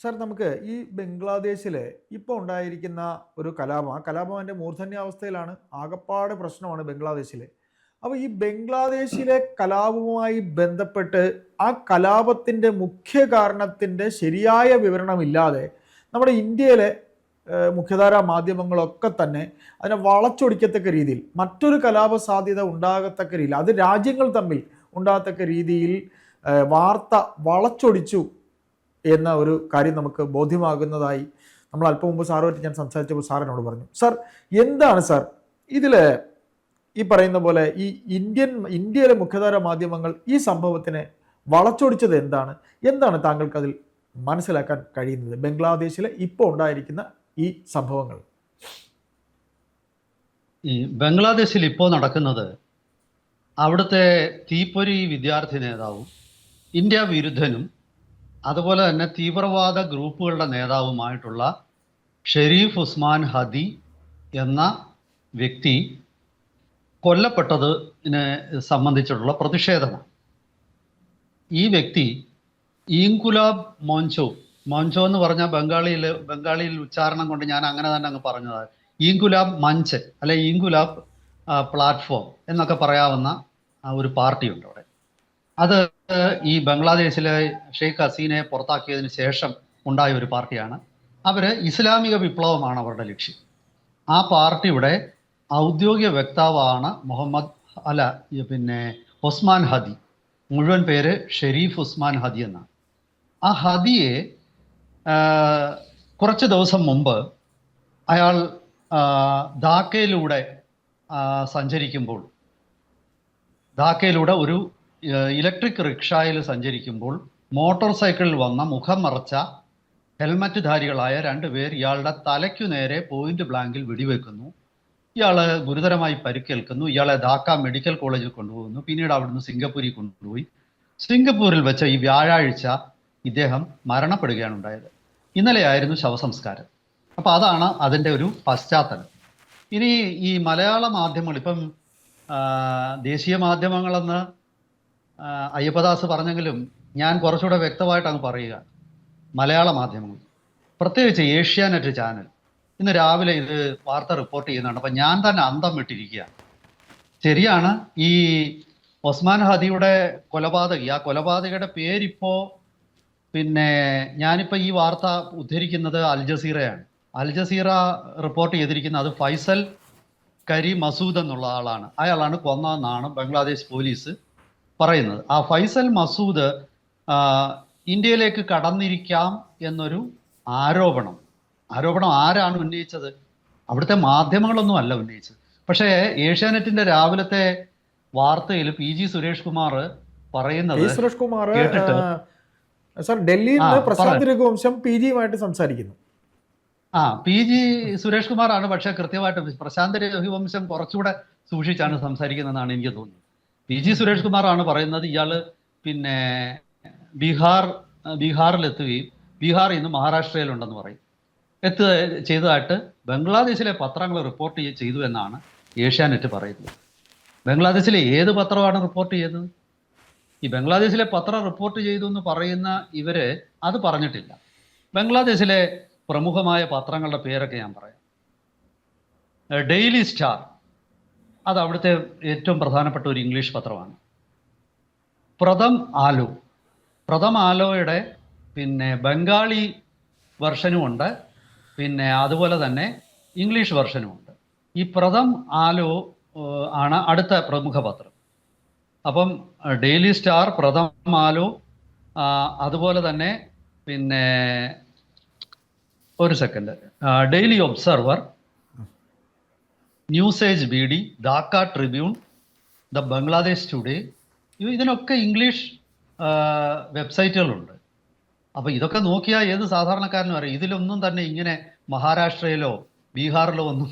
Sir നമുക്ക് ഈ ബംഗ്ലാദേശിൽ ഇപ്പോൾ ഉണ്ടായിരിക്കുന്ന ഒരു കലാപം ആ കലാപം അതിന്റെ മൂർധന്യാവസ്ഥയിലാണ്. ആകപ്പാട് പ്രശ്നമാണ് ബംഗ്ലാദേശിൽ അപ്പോൾ ഈ ബംഗ്ലാദേശിലെ കലാപവുമായി ബന്ധപ്പെട്ട് ആ കലാപത്തിന്റെ മുഖ്യ കാരണത്തിന്റെ ശരിയായ വിവരണമില്ലാതെ നമ്മുടെ ഇന്ത്യയിലെ മുഖ്യധാരാ മാധ്യമങ്ങളൊക്കെ തന്നെ അതിനെ വളച്ചൊടിക്കത്തക്ക രീതിയിൽ മറ്റൊരു കലാപ സാധ്യത ഉണ്ടാകത്തക്ക രീതിയിൽ അത് രാജ്യങ്ങൾ തമ്മിൽ ഉണ്ടാകത്തക്ക രീതിയിൽ വാർത്ത വളച്ചൊടിച്ചു എന്ന ഒരു കാര്യം നമുക്ക് ബോധ്യമാകുന്നതായി നമ്മൾ അല്പം മുമ്പ് സാറുമായിട്ട് ഞാൻ സംസാരിച്ചപ്പോൾ സാർ എന്നോട് പറഞ്ഞു. സാർ എന്താണ് സാർ ഇതിൽ ഈ പറയുന്ന പോലെ ഈ ഇന്ത്യൻ ഇന്ത്യയിലെ മുഖ്യധാര മാധ്യമങ്ങൾ ഈ സംഭവത്തിനെ വളച്ചൊടിച്ചത് എന്താണ്? എന്താണ് താങ്കൾക്ക് അതിൽ മനസ്സിലാക്കാൻ കഴിയുന്നത്? ബംഗ്ലാദേശിലെ ഇപ്പോൾ ഉണ്ടായിരിക്കുന്ന ഈ സംഭവങ്ങൾ. ഈ ബംഗ്ലാദേശിൽ ഇപ്പോൾ നടക്കുന്നത് അവിടുത്തെ തീപ്പൊരി വിദ്യാർത്ഥി നേതാവും ഇന്ത്യ വിരുദ്ധനും അതുപോലെ തന്നെ തീവ്രവാദ ഗ്രൂപ്പുകളുടെ നേതാവുമായിട്ടുള്ള ഷെരീഫ് ഉസ്മാൻ ഹദി എന്ന വ്യക്തി കൊല്ലപ്പെട്ടതിനെ സംബന്ധിച്ചിട്ടുള്ള പ്രതിഷേധമാണ്. ഈ വ്യക്തി ഈങ്കുലാബ് മോഞ്ചോ മോഞ്ചോ എന്ന് പറഞ്ഞാൽ ബംഗാളിയിൽ ബംഗാളിയിൽ ഉച്ചാരണം കൊണ്ട് ഞാൻ അങ്ങനെ തന്നെ അങ്ങ് പറഞ്ഞതാണ് ഈങ്കുലാബ് മഞ്ച് അല്ലെ ഈങ്കുലാബ് പ്ലാറ്റ്ഫോം എന്നൊക്കെ പറയാവുന്ന ഒരു പാർട്ടിയുണ്ട് അവിടെ. അത് ഈ ബംഗ്ലാദേശിലെ ഷെയ്ഖ് ഹസീനെ പുറത്താക്കിയതിന് ശേഷം ഉണ്ടായ ഒരു പാർട്ടിയാണ്. അവർ ഇസ്ലാമിക വിപ്ലവമാണ് അവരുടെ ലക്ഷ്യം. ആ പാർട്ടിയുടെ ഔദ്യോഗിക വക്താവാണ് മുഹമ്മദ് അല്ല പിന്നെ ഉസ്മാൻ ഹദി. മുഴുവൻ പേര് ഷെരീഫ് ഉസ്മാൻ ഹദി എന്നാണ്. ആ ഹദിയെ കുറച്ച് ദിവസം മുമ്പ് അയാൾ ധാക്കയിലൂടെ സഞ്ചരിക്കുമ്പോൾ ധാക്കയിലൂടെ ഒരു ഇലക്ട്രിക് റിക്ഷായിൽ സഞ്ചരിക്കുമ്പോൾ മോട്ടോർ സൈക്കിളിൽ വന്ന മുഖം മറച്ച ഹെൽമറ്റ് ധാരികളായ രണ്ടുപേർ ഇയാളുടെ തലയ്ക്കു നേരെ പോയിന്റ് ബ്ലാങ്കിൽ വെടിവെക്കുന്നു. ഇയാൾ ഗുരുതരമായി പരിക്കേൽക്കുന്നു. ഇയാളെ ധാക്ക മെഡിക്കൽ കോളേജിൽ കൊണ്ടുപോകുന്നു. പിന്നീട് അവിടുന്ന് സിംഗപ്പൂരിൽ കൊണ്ടുപോയി. സിംഗപ്പൂരിൽ വെച്ച ഈ വ്യാഴാഴ്ച ഇദ്ദേഹം മരണപ്പെടുകയാണ് ഉണ്ടായത്. ഇന്നലെയായിരുന്നു ശവസംസ്കാരം. അപ്പൊ അതാണ് അതിന്റെ ഒരു പശ്ചാത്തലം. ഇനി ഈ മലയാള മാധ്യമങ്ങൾ ഇപ്പം ദേശീയ മാധ്യമങ്ങളെന്ന് അയ്യപ്പദാസ് പറഞ്ഞെങ്കിലും ഞാൻ കുറച്ചുകൂടെ വ്യക്തമായിട്ട് അങ്ങ് പറയുക. മലയാള മാധ്യമങ്ങൾ പ്രത്യേകിച്ച് ഏഷ്യാനെറ്റ് ചാനൽ. ഇന്ന് രാവിലെ ഇത് വാർത്ത റിപ്പോർട്ട് ചെയ്യുന്നുണ്ട്. അപ്പം ഞാൻ തന്നെ അന്തം വിട്ടിരിക്കുക. ശരിയാണ് ഈ ഒസ്മാൻ ഹദിയുടെ കൊലപാതകി ആ കൊലപാതകയുടെ പേരിപ്പോ പിന്നെ ഞാനിപ്പോ ഈ വാർത്ത ഉദ്ധരിക്കുന്നത് അൽ ജസീറയാണ്. അൽ ജസീറ റിപ്പോർട്ട് ചെയ്തിരിക്കുന്നത് അത് ഫൈസൽ കരി മസൂദ് എന്നുള്ള ആളാണ്. അയാളാണ് കൊന്നതെന്നാണ് ബംഗ്ലാദേശ് പോലീസ്. പറയുന്നത്. ആ ഫൈസൽ മസൂദ് ഇന്ത്യയിലേക്ക് കടന്നിരിക്കാം എന്നൊരു ആരോപണം. ആരോപണം ആരാണ് ഉന്നയിച്ചത്? അവിടുത്തെ മാധ്യമങ്ങളൊന്നും അല്ല ഉന്നയിച്ചത്. പക്ഷേ ഏഷ്യാനെറ്റിന്റെ രാവിലത്തെ വാർത്തയിൽ പി ജി സുരേഷ് കുമാർ പറയുന്നത് സുരേഷ് കുമാർ സാർ ഡൽഹിയിൽ പ്രശാന്ത് രഘുവംശം പി ജിയുമായിട്ട് സംസാരിക്കുന്നു. ആ പി ജി സുരേഷ് കുമാറാണ് പക്ഷേ കൃത്യമായിട്ട് പ്രശാന്ത് രഘുവംശം കുറച്ചുകൂടെ സൂക്ഷിച്ചാണ് സംസാരിക്കുന്നതെന്നാണ് എനിക്ക് തോന്നുന്നത്. പി ജി സുരേഷ് കുമാറാണ് പറയുന്നത്. ഇയാൾ പിന്നെ ബീഹാർ ബീഹാറിലെത്തുകയും ബീഹാറിൽ നിന്ന് മഹാരാഷ്ട്രയിലുണ്ടെന്ന് പറയും. എത്തു ചെയ്തതായിട്ട് ബംഗ്ലാദേശിലെ പത്രങ്ങൾ റിപ്പോർട്ട് ചെയ്തു എന്നാണ് ഏഷ്യാനെറ്റ് പറയുന്നത്. ബംഗ്ലാദേശിലെ ഏത് പത്രമാണ് റിപ്പോർട്ട് ചെയ്തത്? ഈ ബംഗ്ലാദേശിലെ പത്രം റിപ്പോർട്ട് ചെയ്തു എന്ന് പറയുന്ന ഇവർ അത് പറഞ്ഞിട്ടില്ല. ബംഗ്ലാദേശിലെ പ്രമുഖമായ പത്രങ്ങളുടെ പേരൊക്കെ ഞാൻ പറയാം. Daily star. അത് അവിടുത്തെ ഏറ്റവും പ്രധാനപ്പെട്ട ഒരു ഇംഗ്ലീഷ് പത്രമാണ്. പ്രഥം ആലോ. പ്രഥം ആലോയുടെ പിന്നെ ബംഗാളി വെർഷനും ഉണ്ട്. പിന്നെ അതുപോലെ തന്നെ ഇംഗ്ലീഷ് വെർഷനും ഉണ്ട്. ഈ പ്രഥം ആലോ ആണ് അടുത്ത പ്രമുഖ പത്രം. അപ്പം ഡെയിലി സ്റ്റാർ പ്രഥം ആലോ അതുപോലെ തന്നെ പിന്നെ ഒരു second daily observer news age B D Dhaka tribune the Bangladesh today ഇതിനൊക്കെ ഇംഗ്ലീഷ് വെബ്സൈറ്റുകളുണ്ട് അപ്പോൾ ഇതൊക്കെ നോക്കിയാൽ ഏത് സാധാരണക്കാരനും അറിയാം. ഇതിലൊന്നും തന്നെ ഇങ്ങനെ മഹാരാഷ്ട്രയിലോ ബീഹാറിലോ ഒന്നും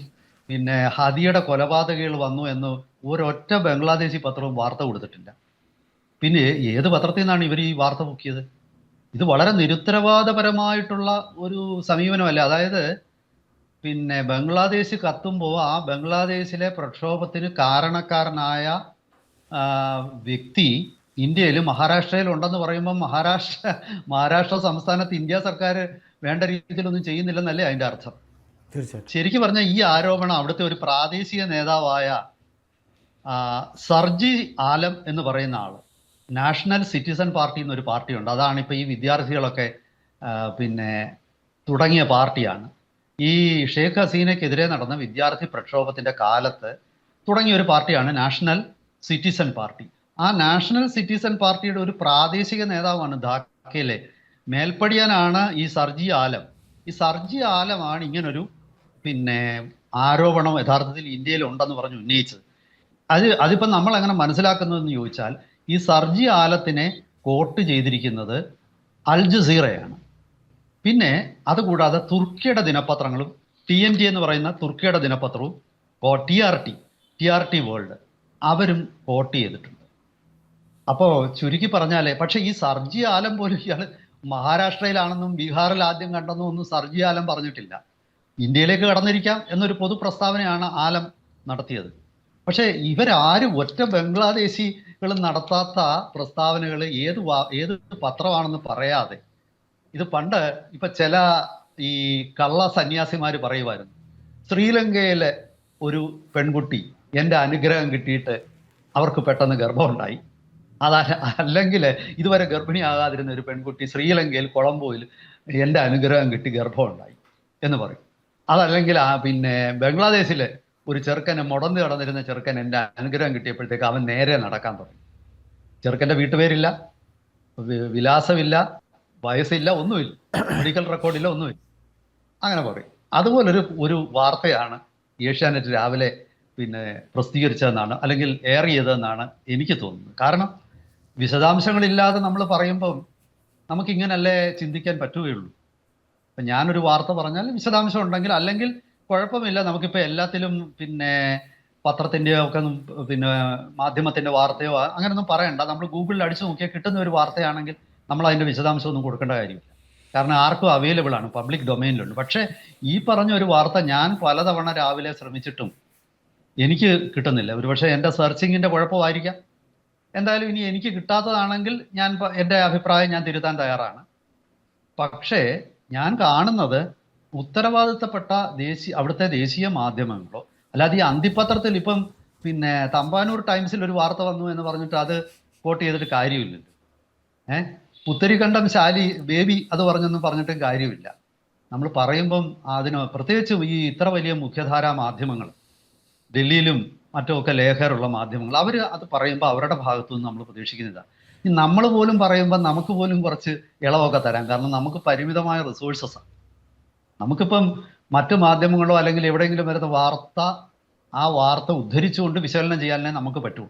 പിന്നെ ഹദിയുടെ കൊലപാതകങ്ങൾ വന്നു എന്ന് ഒരൊറ്റ ബംഗ്ലാദേശി പത്രവും വാർത്ത കൊടുത്തിട്ടില്ല. പിന്നെ ഏത് പത്രത്തിൽ നിന്നാണ് ഇവർ ഈ വാർത്ത പൊക്കിയത്? ഇത് വളരെ നിരുത്തരവാദപരമായിട്ടുള്ള ഒരു സമീപനമല്ല? അതായത് പിന്നെ ബംഗ്ലാദേശ് കത്തുമ്പോൾ ആ ബംഗ്ലാദേശിലെ പ്രക്ഷോഭത്തിന് കാരണക്കാരനായ വ്യക്തി ഇന്ത്യയിൽ മഹാരാഷ്ട്രയിൽ ഉണ്ടെന്ന് പറയുമ്പോൾ മഹാരാഷ്ട്ര മഹാരാഷ്ട്ര സംസ്ഥാനത്ത് ഇന്ത്യ സർക്കാർ വേണ്ട രീതിയിലൊന്നും ചെയ്യുന്നില്ലെന്നല്ലേ അതിന്റെ അർത്ഥം? തീർച്ചയായിട്ടും. ശരിക്കും പറഞ്ഞാൽ ഈ ആരോപണം അവിടുത്തെ ഒരു പ്രാദേശിക നേതാവായ സർജി ആലം എന്ന് പറയുന്ന ആൾ നാഷണൽ സിറ്റിസൺ പാർട്ടി എന്നൊരു പാർട്ടിയുണ്ട്. അതാണ് ഇപ്പോൾ ഈ വിദ്യാർത്ഥികളൊക്കെ പിന്നെ തുടങ്ങിയ പാർട്ടിയാണ്. ഈ ഷെയ്ഖ് ഹസീനയ്ക്കെതിരെ നടന്ന വിദ്യാർത്ഥി പ്രക്ഷോഭത്തിന്റെ കാലത്ത് തുടങ്ങിയ ഒരു പാർട്ടിയാണ് നാഷണൽ സിറ്റിസൺ പാർട്ടി. ആ നാഷണൽ സിറ്റിസൺ പാർട്ടിയുടെ ഒരു പ്രാദേശിക നേതാവാണ് ധാക്കയിലെ മേൽപ്പടിയാനാണ് ഈ സർജി ആലം. ഈ സർജി ആലമാണ് ഇങ്ങനൊരു പിന്നെ ആരോപണം യഥാർത്ഥത്തിൽ ഇന്ത്യയിൽ ഉണ്ടെന്ന് പറഞ്ഞ് ഉന്നയിച്ചത്. അത് അതിപ്പോൾ നമ്മൾ എങ്ങനെ മനസ്സിലാക്കുന്നതെന്ന് ചോദിച്ചാൽ ഈ സർജി ആലത്തിനെ കോട്ട് ചെയ്തിരിക്കുന്നത് അൽ ജസീറയാണ്. പിന്നെ അതുകൂടാതെ തുർക്കിയുടെ ദിനപത്രങ്ങളും ടി എൻ ടി എന്ന് പറയുന്ന തുർക്കിയുടെ ദിനപത്രവും T R T T R T world അവരും കോട്ട് ചെയ്തിട്ടുണ്ട്. അപ്പോൾ ചുരുക്കി പറഞ്ഞാലേ പക്ഷേ ഈ സർജി ആലം പോലും ഇയാൾ മഹാരാഷ്ട്രയിലാണെന്നും ബീഹാറിൽ ആദ്യം കണ്ടെന്നും ഒന്നും സർജി ആലം പറഞ്ഞിട്ടില്ല. ഇന്ത്യയിലേക്ക് കടന്നിരിക്കാം എന്നൊരു പൊതു പ്രസ്താവനയാണ് ആലം നടത്തിയത്. പക്ഷേ ഇവരാരും ഒറ്റ ബംഗ്ലാദേശികൾ നടത്താത്ത പ്രസ്താവനകൾ ഏത് ഏത് പത്രമാണെന്ന് പറയാതെ ഇത് പണ്ട് ഇപ്പൊ ചില ഈ കള്ള സന്യാസിമാർ പറയുമായിരുന്നു ശ്രീലങ്കയിലെ ഒരു പെൺകുട്ടി എന്റെ അനുഗ്രഹം കിട്ടിയിട്ട് അവർക്ക് പെട്ടെന്ന് ഗർഭമുണ്ടായി. അതാ അല്ലെങ്കിൽ ഇതുവരെ ഗർഭിണിയാകാതിരുന്ന ഒരു പെൺകുട്ടി ശ്രീലങ്കയിൽ കൊളംബോയിൽ എന്റെ അനുഗ്രഹം കിട്ടി ഗർഭമുണ്ടായി എന്ന് പറയും. അതല്ലെങ്കിൽ ആ പിന്നെ ബംഗ്ലാദേശിലെ ഒരു ചെറുക്കനെ മുടന്ന് കടന്നിരുന്ന ചെറുക്കൻ എന്റെ അനുഗ്രഹം കിട്ടിയപ്പോഴത്തേക്ക് അവൻ നേരെ നടക്കാൻ തുടങ്ങി. ചെറുക്കന്റെ വീട്ടുപേരില്ല വിലാസമില്ല വയസ്സില്ല ഒന്നുമില്ല. മെഡിക്കൽ റെക്കോർഡില്ല ഒന്നുമില്ല. അങ്ങനെ പറയും. അതുപോലൊരു ഒരു വാർത്തയാണ് ഏഷ്യാനെറ്റ് രാവിലെ പിന്നെ പ്രസിദ്ധീകരിച്ചതെന്നാണ് അല്ലെങ്കിൽ എയർ ചെയ്തതെന്നാണ് എനിക്ക് തോന്നുന്നത്. കാരണം വിശദാംശങ്ങളില്ലാതെ നമ്മൾ പറയുമ്പം നമുക്കിങ്ങനല്ലേ ചിന്തിക്കാൻ പറ്റുകയുള്ളൂ. അപ്പം ഞാനൊരു വാർത്ത പറഞ്ഞാൽ വിശദാംശം ഉണ്ടെങ്കിൽ അല്ലെങ്കിൽ കുഴപ്പമില്ല നമുക്കിപ്പോൾ എല്ലാത്തിലും പിന്നെ പത്രത്തിന്റെയോ ഒക്കെ പിന്നെ മാധ്യമത്തിന്റെ വാർത്തയോ അങ്ങനെയൊന്നും പറയണ്ട. നമ്മൾ ഗൂഗിളിൽ അടിച്ചു നോക്കിയാൽ കിട്ടുന്ന ഒരു വാർത്തയാണെങ്കിൽ നമ്മൾ അതിന്റെ വിശദാംശമൊന്നും കൊടുക്കേണ്ട കാര്യമില്ല. കാരണം ആർക്കും അവൈലബിൾ ആണ് പബ്ലിക് ഡൊമൈനിലുണ്ട് പക്ഷേ ഈ പറഞ്ഞ ഒരു വാർത്ത ഞാൻ പലതവണ രാവിലെ ശ്രമിച്ചിട്ടും എനിക്ക് കിട്ടുന്നില്ല. ഒരുപക്ഷെ എന്റെ സെർച്ചിങ്ങിന്റെ കുഴപ്പമായിരിക്കാം. എന്തായാലും ഇനി എനിക്ക് കിട്ടാത്തതാണെങ്കിൽ ഞാൻ എന്റെ അഭിപ്രായം ഞാൻ തിരുത്താൻ തയ്യാറാണ്. പക്ഷേ ഞാൻ കാണുന്നത് ഉത്തരവാദിത്തപ്പെട്ട ദേശീയ അവിടുത്തെ ദേശീയ മാധ്യമങ്ങളോ അല്ലാതെ ഈ അന്തിപത്രത്തിൽ ഇപ്പം പിന്നെ തമ്പാനൂർ ടൈംസിൽ ഒരു വാർത്ത വന്നു എന്ന് പറഞ്ഞിട്ട് അത് കോട്ട് ചെയ്തിട്ട് കാര്യമില്ലല്ലോ. ഏഹ് പുത്തരിക്കണ്ടം ശാലി ബേബി അത് പറഞ്ഞൊന്നും പറഞ്ഞിട്ടും കാര്യമില്ല. നമ്മൾ പറയുമ്പം അതിന് പ്രത്യേകിച്ചും ഈ ഇത്ര വലിയ മുഖ്യധാരാ മാധ്യമങ്ങൾ ഡൽഹിയിലും മറ്റുമൊക്കെ ലേഖകരുള്ള മാധ്യമങ്ങൾ അവർ അത് പറയുമ്പോൾ അവരുടെ ഭാഗത്തു നിന്ന് നമ്മൾ പ്രതീക്ഷിക്കുന്നില്ല. ഈ നമ്മൾ പോലും പറയുമ്പോൾ നമുക്ക് പോലും കുറച്ച് ഇളവൊക്കെ തരാം. കാരണം നമുക്ക് പരിമിതമായ റിസോഴ്സസാണ് നമുക്കിപ്പം മറ്റു മാധ്യമങ്ങളോ അല്ലെങ്കിൽ എവിടെയെങ്കിലും വരുന്ന വാർത്ത ആ വാർത്ത ഉദ്ധരിച്ചുകൊണ്ട് വിശകലനം ചെയ്യാനേ നമുക്ക് പറ്റൂ.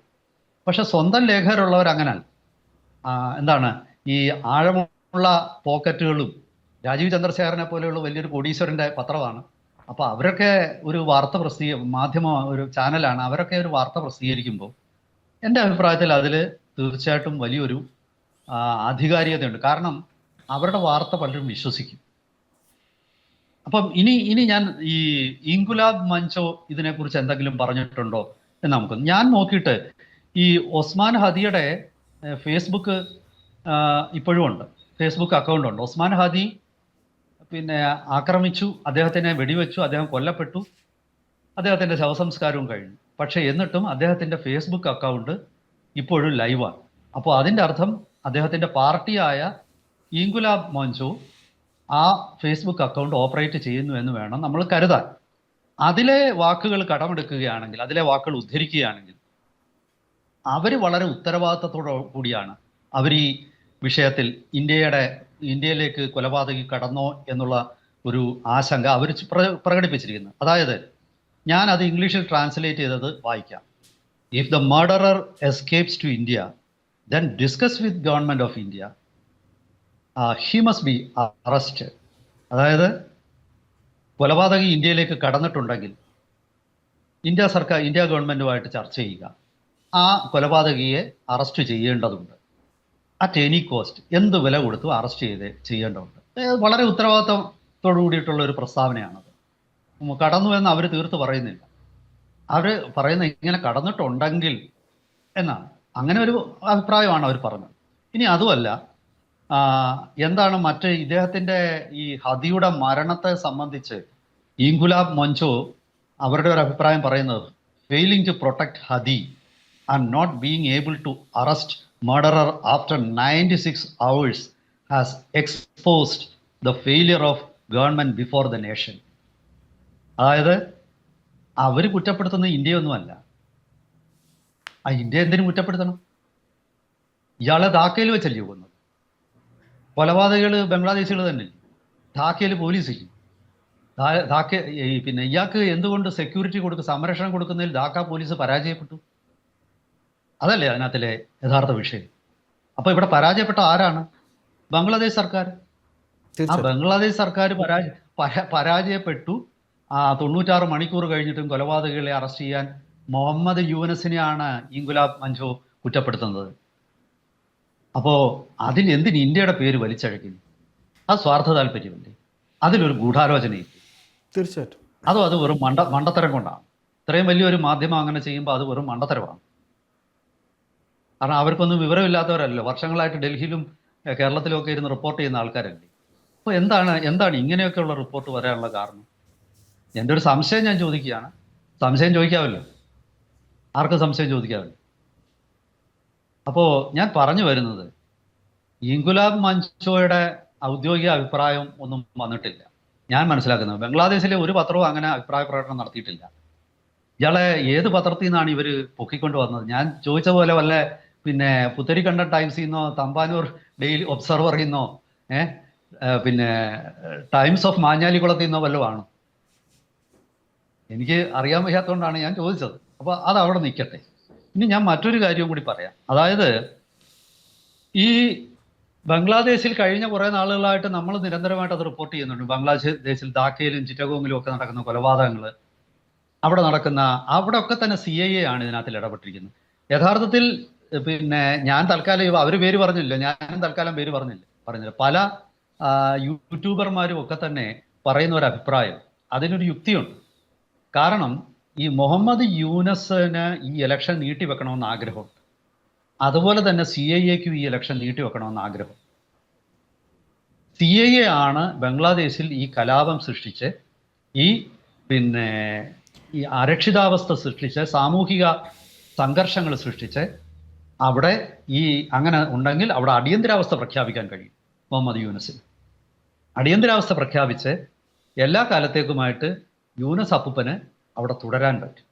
പക്ഷെ സ്വന്തം ലേഖകരുള്ളവർ അങ്ങനെയാണ് എന്താണ്? ഈ ആഴമുള്ള പോക്കറ്റുകളും രാജീവ് ചന്ദ്രശേഖരനെ പോലെയുള്ള വലിയൊരു കോടീശ്വരന്റെ പത്രമാണ്. അപ്പോൾ അവരൊക്കെ ഒരു വാർത്ത പ്രസിദ്ധീ മാധ്യമ ഒരു ചാനലാണ്. അവരൊക്കെ ഒരു വാർത്ത പ്രസിദ്ധീകരിക്കുമ്പോൾ എന്റെ അഭിപ്രായത്തിൽ അതിൽ തീർച്ചയായിട്ടും വലിയൊരു ആധികാരികതയുണ്ട്. കാരണം അവരുടെ വാർത്ത പലരും വിശ്വസിക്കും. അപ്പം ഇനി ഇനി ഞാൻ ഈ ഇൻകുലാബ് മഞ്ചോ ഇതിനെക്കുറിച്ച് എന്തെങ്കിലും പറഞ്ഞിട്ടുണ്ടോ എന്ന് നമുക്ക് ഞാൻ നോക്കിയിട്ട് ഈ ഒസ്മാൻ ഹദിയുടെ ഫേസ്ബുക്ക് ഇപ്പോഴും ഉണ്ട്. ഫേസ്ബുക്ക് അക്കൗണ്ട് ഉണ്ട്. ഉസ്മാൻ ഹാദി പിന്നെ ആക്രമിച്ചു അദ്ദേഹത്തിനെ വെടിവെച്ചു അദ്ദേഹം കൊല്ലപ്പെട്ടു അദ്ദേഹത്തിന്റെ ശവസംസ്കാരവും കഴിഞ്ഞു. പക്ഷേ എന്നിട്ടും അദ്ദേഹത്തിന്റെ ഫേസ്ബുക്ക് അക്കൗണ്ട് ഇപ്പോഴും ലൈവാണ് അപ്പോൾ അതിന്റെ അർത്ഥം അദ്ദേഹത്തിന്റെ പാർട്ടിയായ ഈങ്കുലാബ് മോഞ്ചോ ആ ഫേസ്ബുക്ക് അക്കൗണ്ട് ഓപ്പറേറ്റ് ചെയ്യുന്നു എന്ന് വേണം നമ്മൾ കരുതാൻ. അതിലെ വാക്കുകൾ കടമെടുക്കുകയാണെങ്കിൽ അതിലെ വാക്കുകൾ ഉദ്ധരിക്കുകയാണെങ്കിൽ അവർ വളരെ ഉത്തരവാദിത്തത്തോടു കൂടിയാണ്. അവർ ഈ വിഷയത്തിൽ ഇന്ത്യയുടെ ഇന്ത്യയിലേക്ക് കൊലപാതകി കടന്നോ എന്നുള്ള ഒരു ആശങ്ക അവർ പ്രകടിപ്പിച്ചിരിക്കുന്നത് അതായത് ഞാൻ അത് ഇംഗ്ലീഷിൽ ട്രാൻസ്ലേറ്റ് ചെയ്തത് വായിക്കാം. If the murderer escapes to India then discuss with government of India he must be arrest അതായത് കൊലപാതകി ഇന്ത്യയിലേക്ക് കടന്നിട്ടുണ്ടെങ്കിൽ ഇന്ത്യ സർക്കാർ ഇന്ത്യ ഗവൺമെന്റുമായിട്ട് ചർച്ച ചെയ്യുക. ആ കൊലപാതകിയെ അറസ്റ്റ് ചെയ്യേണ്ടതുണ്ട്. അറ്റ് എനി കോസ്റ്റ് എന്ത് വില കൊടുത്തു അറസ്റ്റ് ചെയ്ത് ചെയ്യേണ്ടതുണ്ട്. വളരെ ഉത്തരവാദിത്തത്തോടു കൂടിയിട്ടുള്ള ഒരു പ്രസ്താവനയാണത് കടന്നു എന്ന് അവർ തീർത്ത് പറയുന്നില്ല. അവർ പറയുന്ന ഇങ്ങനെ കടന്നിട്ടുണ്ടെങ്കിൽ എന്നാണ്. അങ്ങനെ ഒരു അഭിപ്രായമാണ് അവർ പറഞ്ഞത്. ഇനി അതുമല്ല എന്താണ് മറ്റേ ഇദ്ദേഹത്തിന്റെ ഈ ഹദിയുടെ മരണത്തെ സംബന്ധിച്ച് ഇംഗുലാബ് മൊഞ്ചോ അവരുടെ ഒരു അഭിപ്രായം പറയുന്നത് failing to protect Hadi and not being able to arrest after ninety six hours has exposed the failure of government before the nation അതായത് അവർ കുറ്റപ്പെടുത്തുന്നത് ഇന്ത്യയൊന്നുമല്ല. ആ ഇന്ത്യ എന്തിനു കുറ്റപ്പെടുത്തണം? ഇയാളെ ധാക്കയിൽ വെച്ചല്ലേ കൊന്നത്. കൊലപാതകൾ ബംഗ്ലാദേശികൾ തന്നെ ധാക്കയിൽ പോലീസ് ചെയ്യും ധാക്ക പിന്നെ ഇയാൾക്ക് എന്തുകൊണ്ട് സെക്യൂരിറ്റി കൊടുക്കുക സംരക്ഷണം കൊടുക്കുന്നതിൽ ധാക്ക പോലീസ് പരാജയപ്പെട്ടു? അതല്ലേ അതിനകത്തിലെ യഥാർത്ഥ വിഷയം? അപ്പൊ ഇവിടെ പരാജയപ്പെട്ട ആരാണ്? ബംഗ്ലാദേശ് സർക്കാർ. ആ ബംഗ്ലാദേശ് സർക്കാർ പരാജയ പരാജയപ്പെട്ടു. ആ തൊണ്ണൂറ്റാറ് മണിക്കൂർ കഴിഞ്ഞിട്ടും കൊലപാതകളെ അറസ്റ്റ് ചെയ്യാൻ മുഹമ്മദ് യൂനസിനെയാണ് ഇൻഗുലാബ് മഞ്ജു കുറ്റപ്പെടുത്തുന്നത്. അപ്പോ അതിന് എന്തിന് ഇന്ത്യയുടെ പേര് വലിച്ചഴക്കുന്നു? അത് സ്വാർത്ഥ താല്പര്യമല്ലേ? അതിലൊരു ഗൂഢാലോചനയില്ല? തീർച്ചയായിട്ടും. അതോ അത് വെറും മണ്ട മണ്ടത്തരം കൊണ്ടാണ്? ഇത്രയും വലിയൊരു മാധ്യമം അങ്ങനെ ചെയ്യുമ്പോൾ അത് വെറും മണ്ടത്തരമാണ്. കാരണം അവർക്കൊന്നും വിവരമില്ലാത്തവരല്ലോ. വർഷങ്ങളായിട്ട് ഡൽഹിയിലും കേരളത്തിലും ഒക്കെ ഇരുന്ന് റിപ്പോർട്ട് ചെയ്യുന്ന ആൾക്കാരല്ലേ. അപ്പോൾ എന്താണ് എന്താണ് ഇങ്ങനെയൊക്കെയുള്ള റിപ്പോർട്ട് വരാനുള്ള കാരണം? എന്റെ ഒരു സംശയം ഞാൻ ചോദിക്കുകയാണ്. സംശയം ചോദിക്കാമല്ലോ ആർക്കും സംശയം ചോദിക്കാമല്ലോ അപ്പോൾ ഞാൻ പറഞ്ഞു വരുന്നത് ഇൻകുലാബ് മഞ്ചോയുടെ ഔദ്യോഗിക അഭിപ്രായം ഒന്നും വന്നിട്ടില്ല. ഞാൻ മനസ്സിലാക്കുന്നത് ബംഗ്ലാദേശിലെ ഒരു പത്രവും അങ്ങനെ അഭിപ്രായ പ്രകടനം നടത്തിയിട്ടില്ല. ഇയാളെ ഏത് പത്രത്തിൽ നിന്നാണ് ഇവർ പൊക്കിക്കൊണ്ട് വന്നത്? ഞാൻ ചോദിച്ച പോലെ വല്ല പിന്നെ പുത്തരിക്കണ്ട ടൈംസിൽ നിന്നോ തമ്പാനൂർ ഡെയിലി ഒബ്സർവറിൽ നിന്നോ ഏഹ് പിന്നെ ടൈംസ് ഓഫ് മാഞ്ഞാലിക്കുളത്തിൽ നിന്നോ വല്ലതുമാണ് എനിക്ക് അറിയാൻ വയ്യാത്തതുകൊണ്ടാണ് ഞാൻ ചോദിച്ചത്. അപ്പോൾ അത് അവിടെ നിൽക്കട്ടെ. ഇനി ഞാൻ മറ്റൊരു കാര്യവും കൂടി പറയാം. അതായത് ഈ ബംഗ്ലാദേശിൽ കഴിഞ്ഞ കുറേ നാളുകളായിട്ട് നമ്മൾ നിരന്തരമായിട്ട് അത് റിപ്പോർട്ട് ചെയ്യുന്നുണ്ട്. ബംഗ്ലാദേശിൽ ധാക്കയിലും ചിറ്റഗോങ്ങിലും ഒക്കെ നടക്കുന്ന കൊലപാതകങ്ങൾ. അവിടെ നടക്കുന്ന അവിടെ ഒക്കെ തന്നെ സി ഐ എ ആണ് ഇതിനകത്തിൽ ഇടപെട്ടിരിക്കുന്നത്. യഥാർത്ഥത്തിൽ പിന്നെ ഞാൻ തൽക്കാലം അവർ പേര് പറഞ്ഞില്ല. ഞാനും തൽക്കാലം പേര് പറഞ്ഞില്ല. പറഞ്ഞില്ല. പല യൂട്യൂബർമാരും ഒക്കെ തന്നെ പറയുന്ന ഒരു അഭിപ്രായം. അതിനൊരു യുക്തിയുണ്ട്. കാരണം ഈ മുഹമ്മദ് യൂനസിന് ഈ ഇലക്ഷൻ നീട്ടിവെക്കണമെന്ന് ആഗ്രഹം അതുപോലെ തന്നെ സി ഐ എക്കും ഈ ഇലക്ഷൻ നീട്ടിവെക്കണമെന്ന് ആഗ്രഹം സി ഐ എ ആണ് ബംഗ്ലാദേശിൽ ഈ കലാപം സൃഷ്ടിച്ച് ഈ പിന്നെ ഈ അരക്ഷിതാവസ്ഥ സൃഷ്ടിച്ച് സാമൂഹിക സംഘർഷങ്ങൾ സൃഷ്ടിച്ച് അവിടെ ഈ അങ്ങനെ ഉണ്ടെങ്കിൽ അവിടെ അടിയന്തരാവസ്ഥ പ്രഖ്യാപിക്കാൻ കഴിയും മുഹമ്മദ് യൂനസിന്. അടിയന്തരാവസ്ഥ പ്രഖ്യാപിച്ച് എല്ലാ കാലത്തേക്കുമായിട്ട് യൂനസ് അപ്പുപ്പന് അവിടെ തുടരാൻ പറ്റും.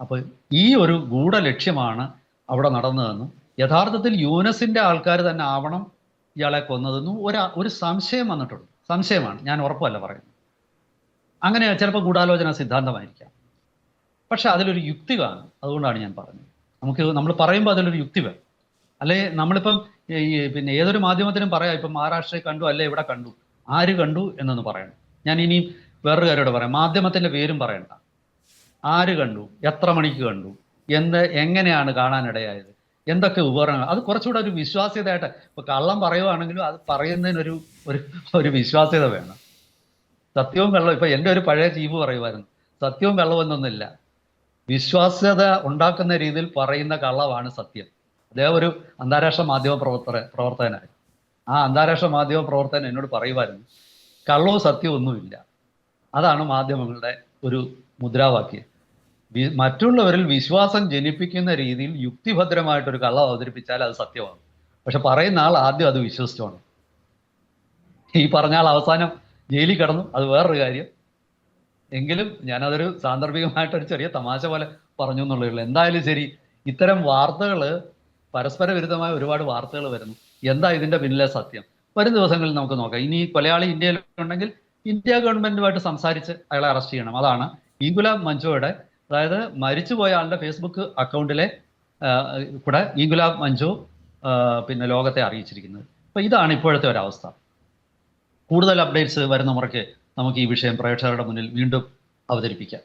അപ്പോൾ ഈ ഒരു ഗൂഢ ലക്ഷ്യമാണ് അവിടെ നടന്നതെന്നും യഥാർത്ഥത്തിൽ യൂനസിന്റെ ആൾക്കാർ തന്നെ ആവണം ഇയാളെ കൊന്നതെന്നും ഒരു ഒരു സംശയം വന്നിട്ടുണ്ട്. സംശയമാണ് ഞാൻ ഉറപ്പല്ല പറയുന്നത്. അങ്ങനെ ചിലപ്പോൾ ഗൂഢാലോചന സിദ്ധാന്തമായിരിക്കാം. പക്ഷെ അതിലൊരു യുക്തി കാണും അതുകൊണ്ടാണ് ഞാൻ പറഞ്ഞത്. നമുക്ക് നമ്മൾ പറയുമ്പോൾ അതിലൊരു യുക്തി വേണം. അല്ലെ? നമ്മളിപ്പം പിന്നെ ഏതൊരു മാധ്യമത്തിനും പറയാം ഇപ്പം മഹാരാഷ്ട്രയിൽ കണ്ടു അല്ലെ ഇവിടെ കണ്ടു. ആര് കണ്ടു എന്നൊന്ന് പറയണം. ഞാൻ ഇനിയും വേറൊരു കാര്യോട് പറയാം. മാധ്യമത്തിന്റെ പേരും പറയണ്ട. ആര് കണ്ടു? എത്ര മണിക്ക് കണ്ടു? എന്ത് എങ്ങനെയാണ് കാണാനിടയായത്? എന്തൊക്കെ ഉപകരണങ്ങൾ? അത് കുറച്ചുകൂടെ ഒരു വിശ്വാസ്യതയായിട്ട് ഇപ്പൊ കള്ളം പറയുവാണെങ്കിലും അത് പറയുന്നതിനൊരു ഒരു ഒരു വിശ്വാസ്യത വേണം. സത്യവും കള്ളവും ഇപ്പൊ എന്റെ ഒരു പഴയ ചീഫ് പറയുമായിരുന്നു സത്യവും വെള്ളവും എന്നൊന്നുമില്ല വിശ്വാസ്യത ഉണ്ടാക്കുന്ന രീതിയിൽ പറയുന്ന കള്ളമാണ് സത്യം. അദ്ദേഹം ഒരു അന്താരാഷ്ട്ര മാധ്യമ പ്രവർത്തന പ്രവർത്തകനായി. ആ അന്താരാഷ്ട്ര മാധ്യമ പ്രവർത്തകൻ എന്നോട് പറയുമായിരുന്നു കള്ളവും സത്യവും ഒന്നുമില്ല. അതാണ് മാധ്യമങ്ങളുടെ ഒരു മുദ്രാവാക്യം. മറ്റുള്ളവരിൽ വിശ്വാസം ജനിപ്പിക്കുന്ന രീതിയിൽ യുക്തിഭദ്രമായിട്ടൊരു കള്ളം അവതരിപ്പിച്ചാൽ അത് സത്യമാണ്. പക്ഷെ പറയുന്ന ആൾ ആദ്യം അത് വിശ്വസിച്ചോണം. ഈ പറഞ്ഞ ആൾ അവസാനം ജയിലിൽ കിടന്നു. അത് വേറൊരു കാര്യം. എങ്കിലും ഞാനതൊരു സാന്ദർഭികമായിട്ടൊരു ചെറിയ തമാശ പോലെ പറഞ്ഞു എന്നുള്ളേ ഉള്ളൂ. എന്തായാലും ശരി ഇത്തരം വാർത്തകൾ പരസ്പര വിരുദ്ധമായ ഒരുപാട് വാർത്തകൾ വരുന്നു. എന്താ ഇതിന്റെ പിന്നിലെ സത്യം? വരും ദിവസങ്ങളിൽ നമുക്ക് നോക്കാം. ഇനി കൊലയാളി ഇന്ത്യയിൽ ഉണ്ടെങ്കിൽ ഇന്ത്യ ഗവൺമെന്റുമായിട്ട് സംസാരിച്ച് അയാളെ അറസ്റ്റ് ചെയ്യണം. അതാണ് ഈഗുലാബ് മഞ്ജുവയുടെ അതായത് മരിച്ചുപോയ ആളുടെ ഫേസ്ബുക്ക് അക്കൗണ്ടിലെ കൂടെ ഈഗുലാബ് മഞ്ജു പിന്നെ ലോകത്തെ അറിയിച്ചിരിക്കുന്നത്. അപ്പൊ ഇതാണ് ഇപ്പോഴത്തെ ഒരവസ്ഥ. കൂടുതൽ അപ്ഡേറ്റ്സ് വരുന്ന മുറയ്ക്ക് നമുക്ക് ഈ വിഷയം പ്രേക്ഷകരുടെ മുന്നിൽ വീണ്ടും അവതരിപ്പിക്കാം.